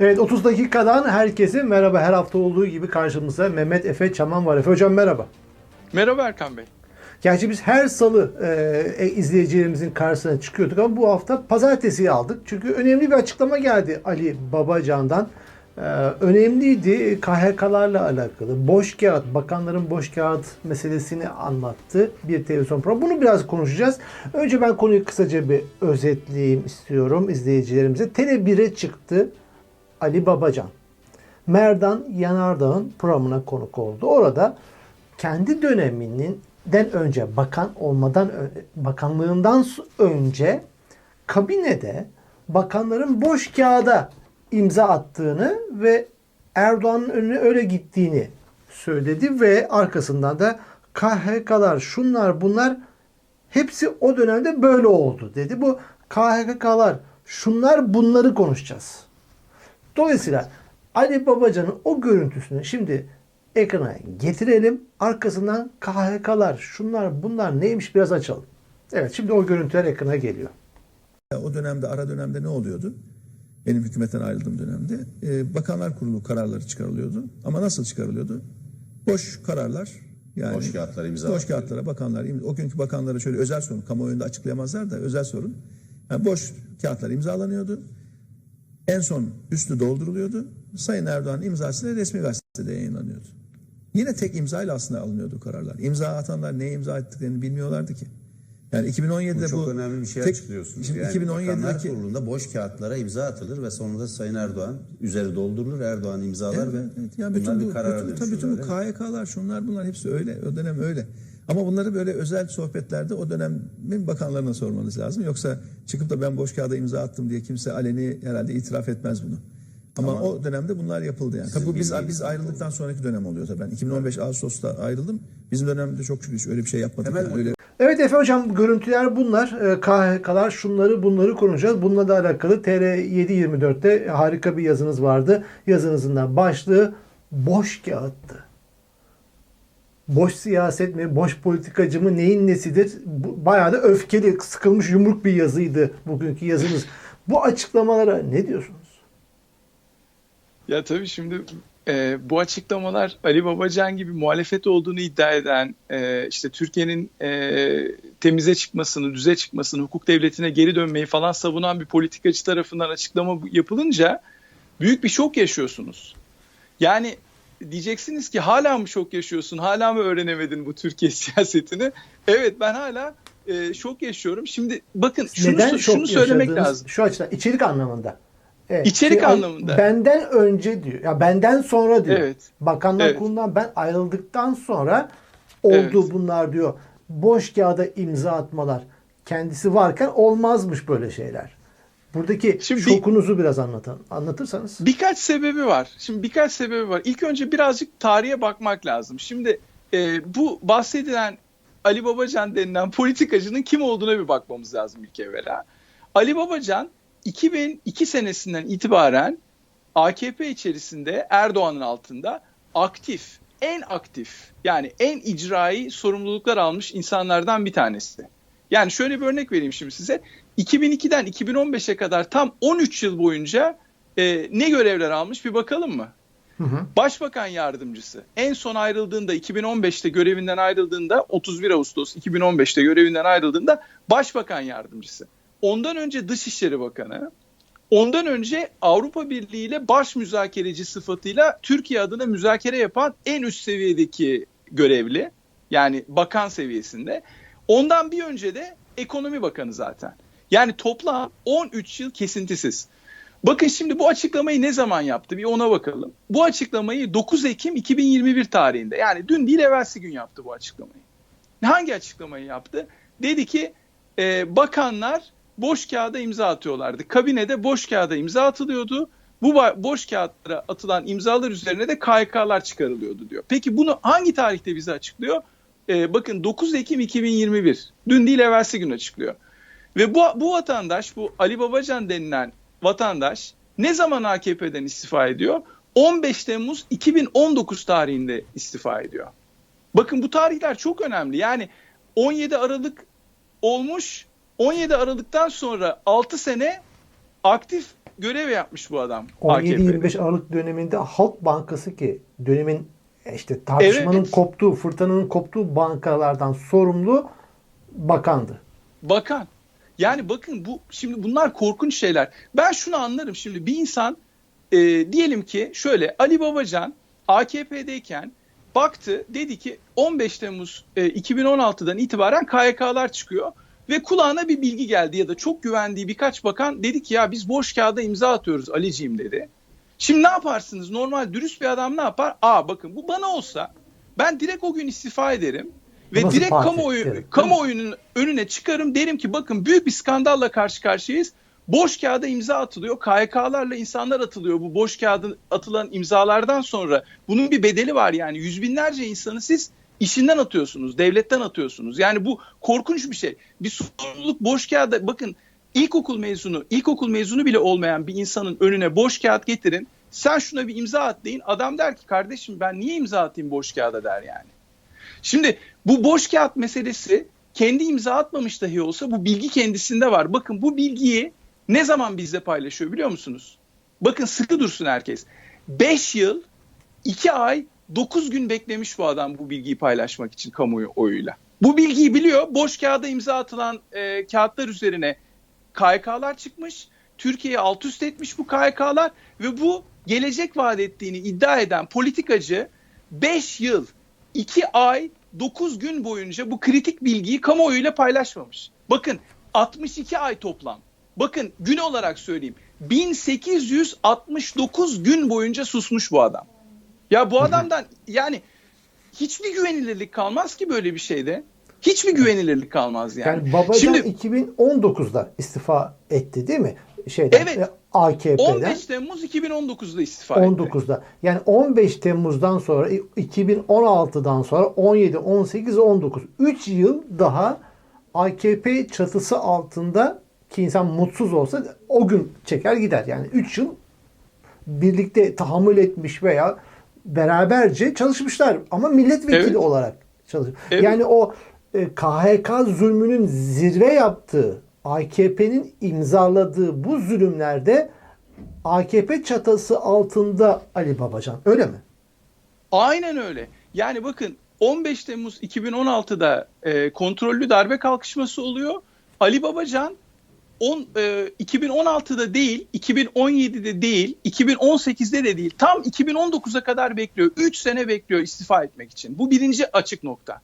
Evet 30 dakikadan herkese merhaba. Her hafta olduğu gibi karşımızda Mehmet Efe Çaman var. Efe hocam merhaba. Merhaba Erkan Bey. Gerçi biz her salı e, izleyicilerimizin karşısına çıkıyorduk ama bu hafta pazartesiyi aldık. Çünkü önemli bir açıklama geldi Ali Babacan'dan. E, önemliydi KHK'larla alakalı. Boş kağıt, bakanların boş kağıt meselesini anlattı bir televizyon programı. Bunu biraz konuşacağız. Önce ben konuyu kısaca bir özetleyeyim istiyorum izleyicilerimize. Tele1'e çıktı Ali Babacan. Merdan Yanardağ'ın programına konuk oldu. Orada kendi döneminin den önce bakan olmadan bakanlığından önce kabinede bakanların boş kağıda imza attığını ve Erdoğan'ın önüne öyle gittiğini söyledi ve arkasından da KHK'lar şunlar bunlar hepsi o dönemde böyle oldu dedi. Bu KHK'lar şunlar bunları konuşacağız. Dolayısıyla Ali Babacan'ın o görüntüsünü şimdi ekrana getirelim. Arkasından KHK'lar, şunlar bunlar neymiş biraz açalım. Evet şimdi o görüntüler ekrana geliyor. O dönemde ara dönemde ne oluyordu? Benim hükümetten ayrıldığım dönemde e, Bakanlar Kurulu kararları çıkarılıyordu. Ama nasıl çıkarılıyordu? Boş kararlar yani Boş kağıtlara imza Boş kağıtlara bakanlar im- o günkü bakanlara şöyle özel sorun kamuoyunda açıklayamazlar da özel sorun. Yani boş kağıtlar imzalanıyordu. En son üstü dolduruluyordu. Sayın Erdoğan'ın imzasıyla resmi gazetede yayınlanıyordu. Yine tek imzayla aslında alınıyordu kararlar. İmza atanlar neye imza ettiklerini bilmiyorlardı ki. Yani 2017'de Bu bu çok önemli bir şey tek- açıklıyorsunuz. Şimdi yani Bakanlar 2017'deki Kurulu'nda boş kağıtlara imza atılır ve sonra da Sayın Erdoğan üzeri doldurulur. Erdoğan imzalar Evet, ve evet. Yani bütün bu, bir karara bütün, tabii bütün bu? KYK'lar şunlar bunlar hepsi öyle. O dönem öyle. Ama bunları böyle özel sohbetlerde o dönemin bakanlarına sormanız lazım. Yoksa çıkıp da ben boş kağıda imza attım diye kimse aleni herhalde itiraf etmez bunu. Ama, o dönemde bunlar yapıldı yani. Tabii bu biz biz ayrıldıktan sonraki dönem oluyor tabii. Ben 2015 Ağustos'ta ayrıldım. Bizim dönemde çok şükür öyle bir şey yapmadık. Temel yani. Öyle Evet Efe Hocam görüntüler bunlar. Ee, KHK'lar şunları bunları konuşacağız. Bununla da alakalı TR724'te harika bir yazınız vardı. Yazınızın da başlığı boş kağıttı. Boş siyaset mi, boş politikacı mı, neyin nesidir? Bayağı da öfkeli, sıkılmış yumruk bir yazıydı bugünkü yazınız. Bu açıklamalara ne diyorsunuz? Ya tabii şimdi e, bu açıklamalar Ali Babacan gibi muhalefet olduğunu iddia eden, e, işte Türkiye'nin e, temize çıkmasını, düze çıkmasını, hukuk devletine geri dönmeyi falan savunan bir politikacı tarafından açıklama yapılınca büyük bir şok yaşıyorsunuz. Yani diyeceksiniz ki hala mı şok yaşıyorsun, hala mı öğrenemedin bu Türkiye siyasetini? Evet ben hala e, şok yaşıyorum. Şimdi bakın şunu, Neden şunu söylemek lazım. Şu açıdan içerik anlamında. Evet. İçerik Şey, anlamında. Benden önce diyor. Ya benden sonra diyor. Evet. Bakanlar Evet. Kurulu'ndan ben ayrıldıktan sonra oldu Evet. bunlar diyor. Boş kağıda imza atmalar. Kendisi varken olmazmış böyle şeyler. Buradaki Şimdi bir- şokunuzu biraz anlatın. Anlatırsanız. Birkaç sebebi var. Şimdi birkaç sebebi var. İlk önce birazcık tarihe bakmak lazım. Şimdi e, bu bahsedilen Ali Babacan denilen politikacının kim olduğuna bir bakmamız lazım ilk evvela. Ali Babacan 2002 senesinden itibaren AKP içerisinde Erdoğan'ın altında aktif, en aktif yani en icraî sorumluluklar almış insanlardan bir tanesi. Yani şöyle bir örnek vereyim şimdi size. 2002'den 2015'e kadar tam 13 yıl boyunca e, ne görevler almış bir bakalım mı? Hı hı. Başbakan yardımcısı. En son ayrıldığında 2015'te görevinden ayrıldığında 31 Ağustos 2015'te görevinden ayrıldığında Başbakan yardımcısı. Ondan önce Dışişleri Bakanı. Ondan önce Avrupa Birliği ile baş müzakereci sıfatıyla Türkiye adına müzakere yapan en üst seviyedeki görevli. Yani bakan seviyesinde. Ondan bir önce de Ekonomi Bakanı zaten. Yani toplam 13 yıl kesintisiz. Bakın şimdi bu açıklamayı ne zaman yaptı bir ona bakalım. Bu açıklamayı 9 Ekim 2021 tarihinde yani dün değil evvelsi gün yaptı bu açıklamayı. Hangi açıklamayı yaptı? Dedi ki e, bakanlar boş kağıda imza atıyorlardı. Kabinede boş kağıda imza atılıyordu. Bu boş kağıtlara atılan imzalar üzerine de KYK'lar çıkarılıyordu diyor. Peki bunu hangi tarihte bize açıklıyor? E, bakın 9 Ekim 2021. Dün değil evvelsi gün açıklıyor. Ve bu, bu vatandaş, bu Ali Babacan denilen vatandaş ne zaman AKP'den istifa ediyor? 15 Temmuz 2019 tarihinde istifa ediyor. Bakın bu tarihler çok önemli. Yani 17 Aralık olmuş, 17 Aralık'tan sonra 6 sene aktif görev yapmış bu adam. 17-25 Aralık döneminde Halk Bankası ki dönemin işte tartışmanın Evet. koptuğu, fırtınanın koptuğu bankalardan sorumlu bakandı. Bakan. Yani bakın bu şimdi bunlar korkunç şeyler. Ben şunu anlarım şimdi bir insan e, diyelim ki şöyle Ali Babacan AKP'deyken baktı dedi ki 15 Temmuz e, 2016'dan itibaren KYK'lar çıkıyor ve kulağına bir bilgi geldi ya da çok güvendiği birkaç bakan dedi ki ya biz boş kağıda imza atıyoruz Aliciğim dedi. Şimdi ne yaparsınız? Normal dürüst bir adam ne yapar? Aa bakın bu bana olsa ben direkt o gün istifa ederim ve Nasıl direkt kamuoyu derim. kamuoyunun önüne çıkarım derim ki bakın büyük bir skandalla karşı karşıyayız. Boş kağıda imza atılıyor. KYK'larla insanlar atılıyor. Bu boş kağıdın atılan imzalardan sonra bunun bir bedeli var yani. Yüz binlerce insanı siz işinden atıyorsunuz. Devletten atıyorsunuz. Yani bu korkunç bir şey. Bir sorumluluk boş kağıda bakın ilkokul mezunu, ilkokul mezunu bile olmayan bir insanın önüne boş kağıt getirin. Sen şuna bir imza at deyin. Adam der ki kardeşim ben niye imza atayım boş kağıda der yani. Şimdi bu boş kağıt meselesi kendi imza atmamış dahi olsa bu bilgi kendisinde var. Bakın bu bilgiyi ne zaman bizle paylaşıyor biliyor musunuz? Bakın sıkı dursun herkes. 5 yıl, 2 ay, 9 gün beklemiş bu adam bu bilgiyi paylaşmak için kamuoyuyla. Bu bilgiyi biliyor. Boş kağıda imza atılan e, kağıtlar üzerine KYK'lar çıkmış. Türkiye'yi alt üst etmiş bu KYK'lar ve bu gelecek vaat ettiğini iddia eden politikacı 5 yıl, 2 ay, 9 gün boyunca bu kritik bilgiyi kamuoyuyla paylaşmamış. Bakın 62 ay toplam. Bakın gün olarak söyleyeyim. 1869 gün boyunca susmuş bu adam. Ya bu adamdan yani hiçbir güvenilirlik kalmaz ki böyle bir şeyde. Hiçbir güvenilirlik kalmaz yani. Yani Babacan Şimdi 2019'da istifa etti değil mi? Şeyden, Evet. e, AKP'den. 15 Temmuz 2019'da istifa etti. 19'da. Yani 15 Temmuz'dan sonra 2016'dan sonra 17, 18, 19. 3 yıl daha AKP çatısı altında ki insan mutsuz olsa o gün çeker gider. Yani 3 yıl birlikte tahammül etmiş veya beraberce çalışmışlar ama milletvekili Evet. olarak çalışmış. Evet. Yani o e, KHK zulmünün zirve yaptığı AKP'nin imzaladığı bu zulümlerde AKP çatısı altında Ali Babacan. Öyle mi? Aynen öyle. Yani bakın 15 Temmuz 2016'da e, kontrollü darbe kalkışması oluyor. Ali Babacan on, e, 2016'da değil, 2017'de değil, 2018'de de değil. Tam 2019'a kadar bekliyor. 3 sene bekliyor istifa etmek için. Bu birinci açık nokta.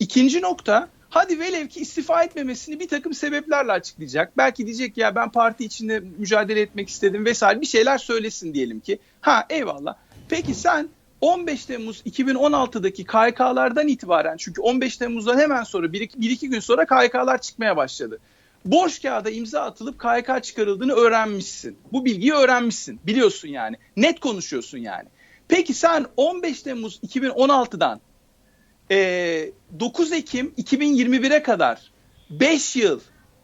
İkinci nokta hadi velev ki istifa etmemesini bir takım sebeplerle açıklayacak. Belki diyecek ya ben parti içinde mücadele etmek istedim vesaire bir şeyler söylesin diyelim ki. Ha eyvallah. Peki sen 15 Temmuz 2016'daki KYK'lardan itibaren çünkü 15 Temmuz'dan hemen sonra 1-2 gün sonra KYK'lar çıkmaya başladı. Boş kağıda imza atılıp KYK çıkarıldığını öğrenmişsin. Bu bilgiyi öğrenmişsin. Biliyorsun yani. Net konuşuyorsun yani. Peki sen 15 Temmuz 2016'dan e, 9 Ekim 2021'e kadar 5 yıl,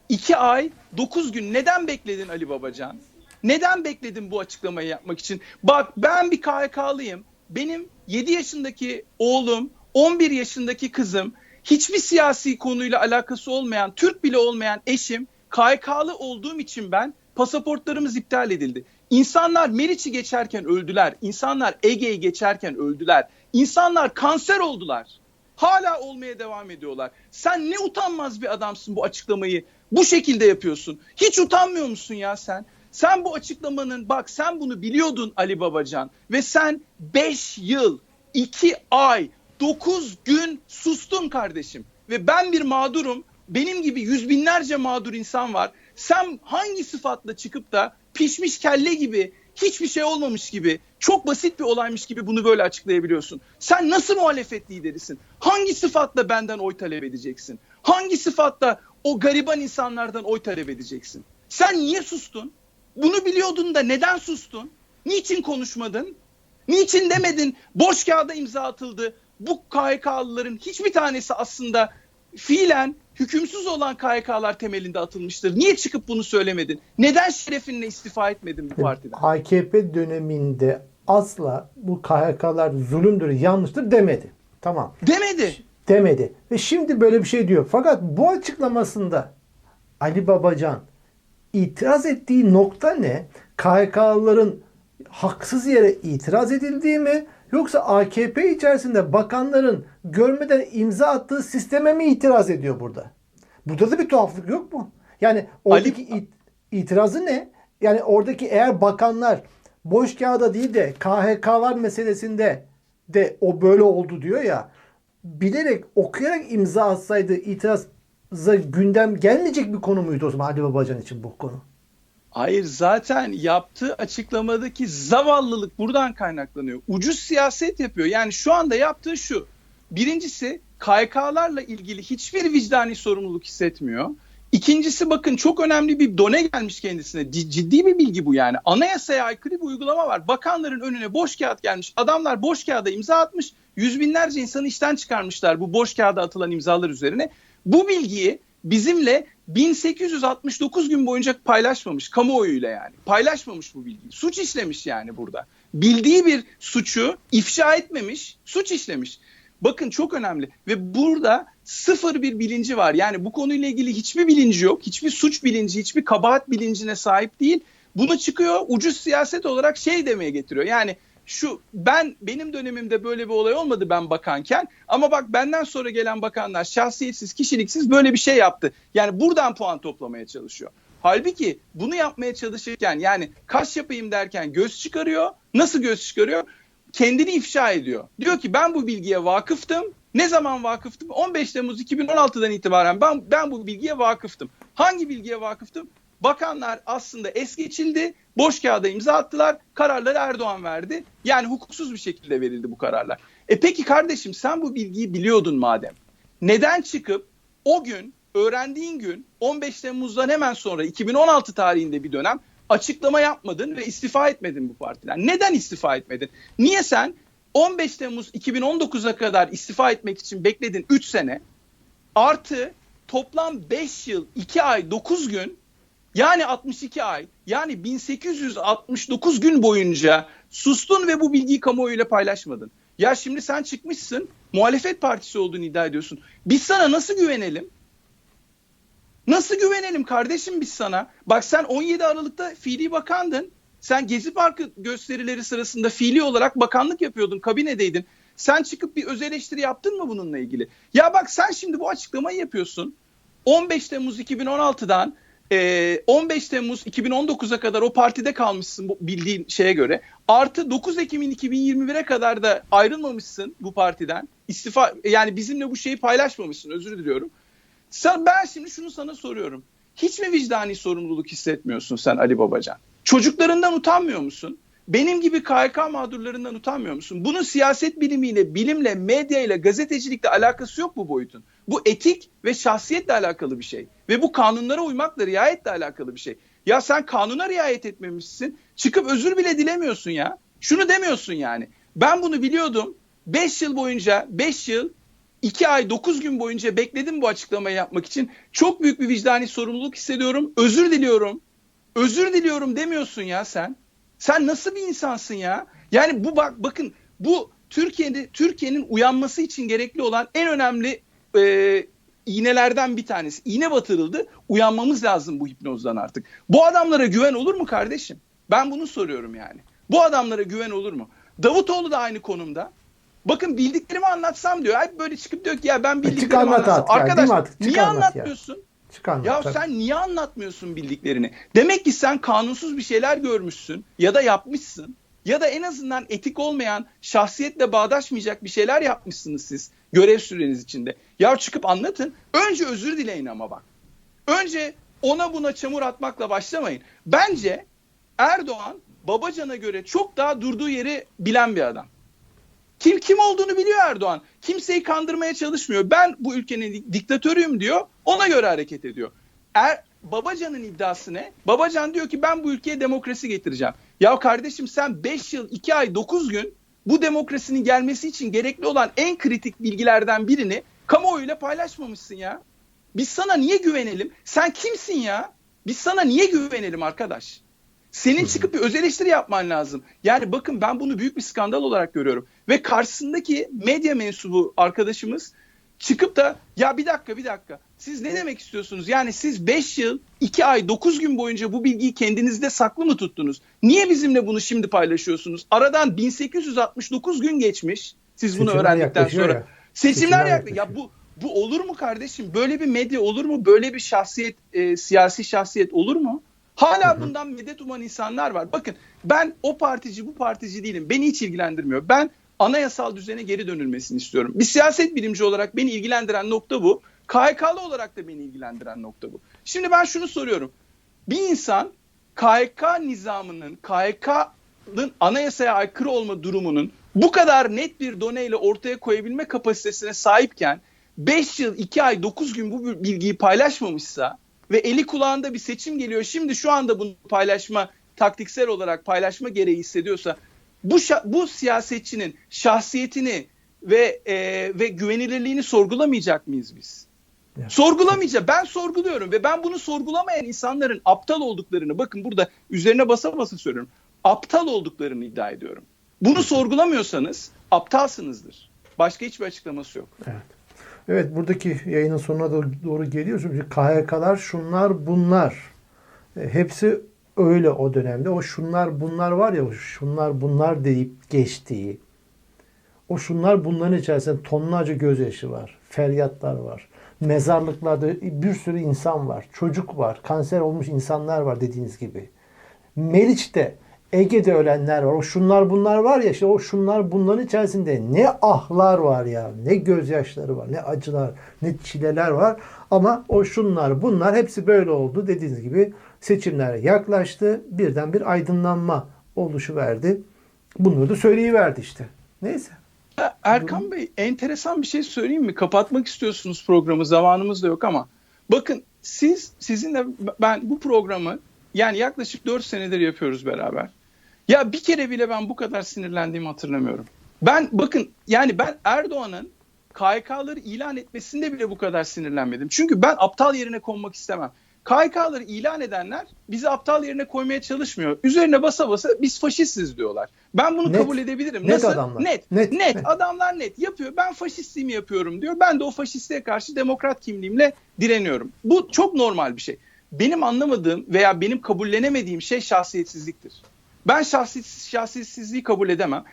2 ay, 9 gün neden bekledin Ali Babacan? Neden bekledin bu açıklamayı yapmak için? Bak ben bir KYK'lıyım. Benim 7 yaşındaki oğlum, 11 yaşındaki kızım, hiçbir siyasi konuyla alakası olmayan, Türk bile olmayan eşim, KYK'lı olduğum için ben pasaportlarımız iptal edildi. İnsanlar Meriç'i geçerken öldüler. İnsanlar Ege'yi geçerken öldüler. İnsanlar kanser oldular. Hala olmaya devam ediyorlar. Sen ne utanmaz bir adamsın bu açıklamayı bu şekilde yapıyorsun. Hiç utanmıyor musun ya sen? Sen bu açıklamanın bak sen bunu biliyordun Ali Babacan ve sen 5 yıl, 2 ay, 9 gün sustun kardeşim. Ve ben bir mağdurum. Benim gibi yüz binlerce mağdur insan var. Sen hangi sıfatla çıkıp da pişmiş kelle gibi hiçbir şey olmamış gibi çok basit bir olaymış gibi bunu böyle açıklayabiliyorsun. Sen nasıl muhalefet liderisin? Hangi sıfatla benden oy talep edeceksin? Hangi sıfatla o gariban insanlardan oy talep edeceksin? Sen niye sustun? Bunu biliyordun da neden sustun? Niçin konuşmadın? Niçin demedin boş kağıda imza atıldı? Bu KHK'lıların hiçbir tanesi aslında fiilen hükümsüz olan KHK'lar temelinde atılmıştır. Niye çıkıp bunu söylemedin? Neden şerefinle istifa etmedin bu partiden? AKP döneminde asla bu KHK'lar zulümdür, yanlıştır demedi. Tamam. Demedi. Demedi. Ve şimdi böyle bir şey diyor. Fakat bu açıklamasında Ali Babacan itiraz ettiği nokta ne? KHK'lıların haksız yere itiraz edildiği mi? Yoksa AKP içerisinde bakanların görmeden imza attığı sisteme mi itiraz ediyor burada? Burada da bir tuhaflık yok mu? Yani oradaki it- itirazı ne? Yani oradaki eğer bakanlar boş kağıda değil de KHK'lar meselesinde de o böyle oldu diyor ya bilerek okuyarak imza atsaydı itiraza gündem gelmeyecek bir konu muydu o zaman Ali Babacan için bu konu? Hayır zaten yaptığı açıklamadaki zavallılık buradan kaynaklanıyor. Ucuz siyaset yapıyor. Yani şu anda yaptığı şu. Birincisi KYK'larla ilgili hiçbir vicdani sorumluluk hissetmiyor. İkincisi bakın çok önemli bir done gelmiş kendisine. Ciddi bir bilgi bu yani. Anayasaya aykırı bir uygulama var. Bakanların önüne boş kağıt gelmiş. Adamlar boş kağıda imza atmış. Yüz binlerce insanı işten çıkarmışlar bu boş kağıda atılan imzalar üzerine. Bu bilgiyi bizimle 1869 gün boyunca paylaşmamış kamuoyuyla yani. Paylaşmamış bu bilgiyi. Suç işlemiş yani burada. Bildiği bir suçu ifşa etmemiş, suç işlemiş. Bakın çok önemli ve burada sıfır bir bilinci var. Yani bu konuyla ilgili hiçbir bilinci yok. Hiçbir suç bilinci, hiçbir kabahat bilincine sahip değil. Bunu çıkıyor ucuz siyaset olarak şey demeye getiriyor. Yani şu ben benim dönemimde böyle bir olay olmadı ben bakanken ama bak benden sonra gelen bakanlar şahsiyetsiz, kişiliksiz böyle bir şey yaptı. Yani buradan puan toplamaya çalışıyor. Halbuki bunu yapmaya çalışırken yani kaş yapayım derken göz çıkarıyor. Nasıl göz çıkarıyor? Kendini ifşa ediyor. Diyor ki ben bu bilgiye vakıftım. Ne zaman vakıftım? 15 Temmuz 2016'dan itibaren ben ben bu bilgiye vakıftım. Hangi bilgiye vakıftım? Bakanlar aslında es geçildi. Boş kağıda imza attılar. Kararları Erdoğan verdi. Yani hukuksuz bir şekilde verildi bu kararlar. E peki kardeşim sen bu bilgiyi biliyordun madem. Neden çıkıp o gün öğrendiğin gün 15 Temmuz'dan hemen sonra 2016 tarihinde bir dönem açıklama yapmadın ve istifa etmedin bu partiden. Neden istifa etmedin? Niye sen 15 Temmuz 2019'a kadar istifa etmek için bekledin 3 sene artı toplam 5 yıl 2 ay 9 gün yani 62 ay yani 1869 gün boyunca sustun ve bu bilgiyi kamuoyuyla paylaşmadın. Ya şimdi sen çıkmışsın muhalefet partisi olduğunu iddia ediyorsun. Biz sana nasıl güvenelim? Nasıl güvenelim kardeşim biz sana? Bak sen 17 Aralık'ta fiili bakandın. Sen Gezi Parkı gösterileri sırasında fiili olarak bakanlık yapıyordun, kabinedeydin. Sen çıkıp bir öz eleştiri yaptın mı bununla ilgili? Ya bak sen şimdi bu açıklamayı yapıyorsun. 15 Temmuz 2016'dan e, 15 Temmuz 2019'a kadar o partide kalmışsın bu bildiğin şeye göre. Artı 9 Ekim 2021'e kadar da ayrılmamışsın bu partiden. İstifa yani bizimle bu şeyi paylaşmamışsın özür diliyorum. Sen, ben şimdi şunu sana soruyorum. Hiç mi vicdani sorumluluk hissetmiyorsun sen Ali Babacan? Çocuklarından utanmıyor musun? Benim gibi KYK mağdurlarından utanmıyor musun? Bunun siyaset bilimiyle, bilimle, medyayla, gazetecilikle alakası yok bu boyutun. Bu etik ve şahsiyetle alakalı bir şey. Ve bu kanunlara uymakla, riayetle alakalı bir şey. Ya sen kanuna riayet etmemişsin. Çıkıp özür bile dilemiyorsun ya. Şunu demiyorsun yani. Ben bunu biliyordum. 5 yıl boyunca, 5 yıl 2 ay 9 gün boyunca bekledim bu açıklamayı yapmak için. Çok büyük bir vicdani sorumluluk hissediyorum. Özür diliyorum. Özür diliyorum demiyorsun ya sen. Sen nasıl bir insansın ya? Yani bu bak bakın bu Türkiye'de Türkiye'nin uyanması için gerekli olan en önemli e, iğnelerden bir tanesi. İğne batırıldı. Uyanmamız lazım bu hipnozdan artık. Bu adamlara güven olur mu kardeşim? Ben bunu soruyorum yani. Bu adamlara güven olur mu? Davutoğlu da aynı konumda. Bakın bildiklerimi anlatsam diyor. Hep böyle çıkıp diyor ki ya ben bildiklerimi Çık anlat anlatsam. artık ya, Arkadaş mi artık? Çık niye anlat ya. Çıkan Ya tabii. sen niye anlatmıyorsun bildiklerini? Demek ki sen kanunsuz bir şeyler görmüşsün ya da yapmışsın ya da en azından etik olmayan, şahsiyetle bağdaşmayacak bir şeyler yapmışsınız siz görev süreniz içinde. Ya çıkıp anlatın. Önce özür dileyin ama bak. Önce ona buna çamur atmakla başlamayın. Bence Erdoğan Babacan'a göre çok daha durduğu yeri bilen bir adam. Kim kim olduğunu biliyor Erdoğan. Kimseyi kandırmaya çalışmıyor. Ben bu ülkenin dik- diktatörüyüm diyor. Ona göre hareket ediyor. Er, Babacan'ın iddiası ne? Babacan diyor ki ben bu ülkeye demokrasi getireceğim. Ya kardeşim sen 5 yıl 2 ay 9 gün bu demokrasinin gelmesi için gerekli olan en kritik bilgilerden birini kamuoyuyla paylaşmamışsın ya. Biz sana niye güvenelim? Sen kimsin ya? Biz sana niye güvenelim arkadaş? Senin çıkıp bir öz eleştiri yapman lazım. Yani bakın ben bunu büyük bir skandal olarak görüyorum. Ve karşısındaki medya mensubu arkadaşımız çıkıp da ya bir dakika bir dakika siz ne demek istiyorsunuz? Yani siz 5 yıl 2 ay 9 gün boyunca bu bilgiyi kendinizde saklı mı tuttunuz? Niye bizimle bunu şimdi paylaşıyorsunuz? Aradan 1869 gün geçmiş siz bunu Seçimler öğrendikten sonra. ya. Seçimler, Seçimler yaklaşıyor. Ya bu bu olur mu kardeşim? Böyle bir medya olur mu? Böyle bir şahsiyet, e, siyasi şahsiyet olur mu? Hala bundan medet uman insanlar var. Bakın ben o partici bu partici değilim. Beni hiç ilgilendirmiyor. Ben anayasal düzene geri dönülmesini istiyorum. Bir siyaset bilimci olarak beni ilgilendiren nokta bu. KHK'lı olarak da beni ilgilendiren nokta bu. Şimdi ben şunu soruyorum. Bir insan KHK nizamının, KHK'nın anayasaya aykırı olma durumunun bu kadar net bir doneyle ortaya koyabilme kapasitesine sahipken 5 yıl 2 ay 9 gün bu bilgiyi paylaşmamışsa ve eli kulağında bir seçim geliyor şimdi şu anda bunu paylaşma taktiksel olarak paylaşma gereği hissediyorsa bu bu siyasetçinin şahsiyetini ve e, ve güvenilirliğini sorgulamayacak mıyız biz? Ya. Sorgulamayacak. Ben sorguluyorum ve ben bunu sorgulamayan insanların aptal olduklarını bakın burada üzerine basa basa söylüyorum. Aptal olduklarını iddia ediyorum. Bunu sorgulamıyorsanız aptalsınızdır. Başka hiçbir açıklaması yok. Evet. Evet buradaki yayının sonuna doğru, geliyoruz. Çünkü KHK'lar şunlar bunlar. E, hepsi öyle o dönemde. O şunlar bunlar var ya şunlar bunlar deyip geçtiği. O şunlar bunların içerisinde tonlarca gözyaşı var. Feryatlar var. Mezarlıklarda bir sürü insan var. Çocuk var. Kanser olmuş insanlar var dediğiniz gibi. Meriç'te Ege'de ölenler var. O şunlar bunlar var ya işte o şunlar bunların içerisinde ne ahlar var ya. Ne gözyaşları var. Ne acılar. Ne çileler var. Ama o şunlar bunlar hepsi böyle oldu. Dediğiniz gibi seçimler yaklaştı. Birden bir aydınlanma oluşu verdi. Bunları da söyleyiverdi işte. Neyse. Ya Erkan Bey enteresan bir şey söyleyeyim mi? Kapatmak istiyorsunuz programı zamanımız da yok ama bakın siz sizinle ben bu programı yani yaklaşık 4 senedir yapıyoruz beraber. Ya bir kere bile ben bu kadar sinirlendiğimi hatırlamıyorum. Ben bakın yani ben Erdoğan'ın KHK'ları ilan etmesinde bile bu kadar sinirlenmedim. Çünkü ben aptal yerine konmak istemem. KHK'ları ilan edenler bizi aptal yerine koymaya çalışmıyor. Üzerine basa basa biz faşistiz diyorlar. Ben bunu Net. kabul edebilirim. Net Nasıl? adamlar. Net. Net. Net. Net. Adamlar net yapıyor. Ben faşistliğimi yapıyorum diyor. Ben de o faşistliğe karşı demokrat kimliğimle direniyorum. Bu çok normal bir şey. Benim anlamadığım veya benim kabullenemediğim şey şahsiyetsizliktir. Ben şahsiyet, şahsiyetsizliği kabul edemem.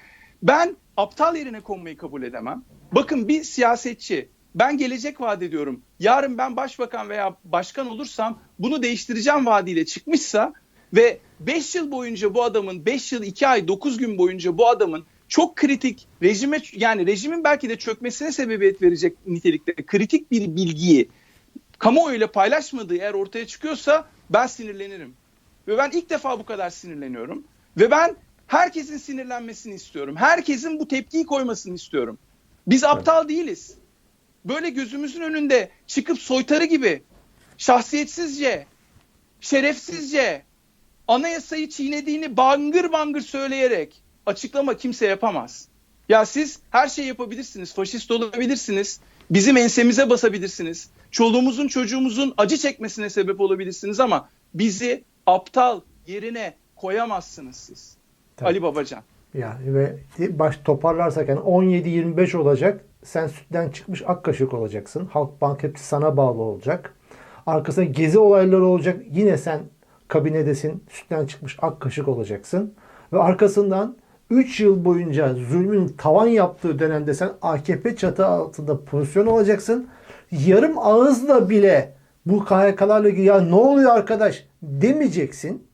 Ben aptal yerine konmayı kabul edemem. Bakın bir siyasetçi ben gelecek vaat ediyorum. Yarın ben başbakan veya başkan olursam bunu değiştireceğim vaadiyle çıkmışsa ve 5 yıl boyunca bu adamın 5 yıl 2 ay 9 gün boyunca bu adamın çok kritik rejime yani rejimin belki de çökmesine sebebiyet verecek nitelikte kritik bir bilgiyi kamuoyuyla paylaşmadığı eğer ortaya çıkıyorsa ben sinirlenirim. Ve ben ilk defa bu kadar sinirleniyorum. Ve ben herkesin sinirlenmesini istiyorum. Herkesin bu tepkiyi koymasını istiyorum. Biz aptal değiliz. Böyle gözümüzün önünde çıkıp soytarı gibi şahsiyetsizce, şerefsizce anayasayı çiğnediğini bangır bangır söyleyerek açıklama kimse yapamaz. Ya siz her şeyi yapabilirsiniz. Faşist olabilirsiniz. Bizim ensemize basabilirsiniz. Çoluğumuzun çocuğumuzun acı çekmesine sebep olabilirsiniz ama bizi aptal yerine koyamazsınız siz. Tabii. Ali Babacan. Yani ve baş toparlarsak yani 17-25 olacak. Sen sütten çıkmış ak kaşık olacaksın. Halkbank hepsi sana bağlı olacak. Arkasında gezi olayları olacak. Yine sen kabinedesin. Sütten çıkmış ak kaşık olacaksın. Ve arkasından 3 yıl boyunca zulmün tavan yaptığı dönemde sen AKP çatı altında pozisyon alacaksın. Yarım ağızla bile bu KHK'larla ilgili ya ne oluyor arkadaş demeyeceksin.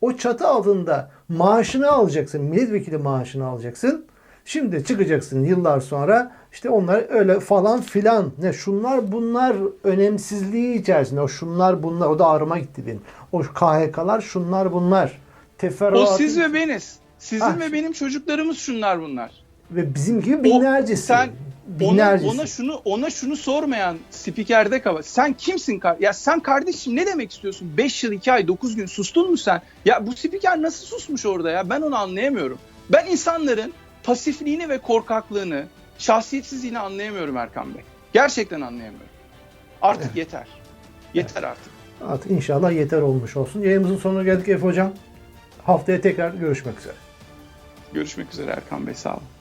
O çatı altında maaşını alacaksın. Milletvekili maaşını alacaksın. Şimdi çıkacaksın yıllar sonra işte onlar öyle falan filan ne şunlar bunlar önemsizliği içerisinde o şunlar bunlar o da ağrıma gitti benim. O KHK'lar şunlar bunlar. O Teferruatı siz ve beniz. Sizin Ha. ve benim çocuklarımız şunlar bunlar. ve bizim gibi O- binlercesi. sen ona, binlercesi. ona şunu ona şunu sormayan spikerde kaba. Sen kimsin? Ya sen kardeşim ne demek istiyorsun? 5 yıl 2 ay 9 gün sustun mu sen? Ya bu spiker nasıl susmuş orada ya? Ben onu anlayamıyorum. Ben insanların pasifliğini ve korkaklığını, şahsiyetsizliğini anlayamıyorum Erkan Bey. Gerçekten anlayamıyorum. Artık yeter. Yeter artık. Artık inşallah yeter olmuş olsun. Yayınımızın sonuna geldik Efe Hocam. Haftaya tekrar görüşmek üzere. Görüşmek üzere Erkan Bey. Sağ olun.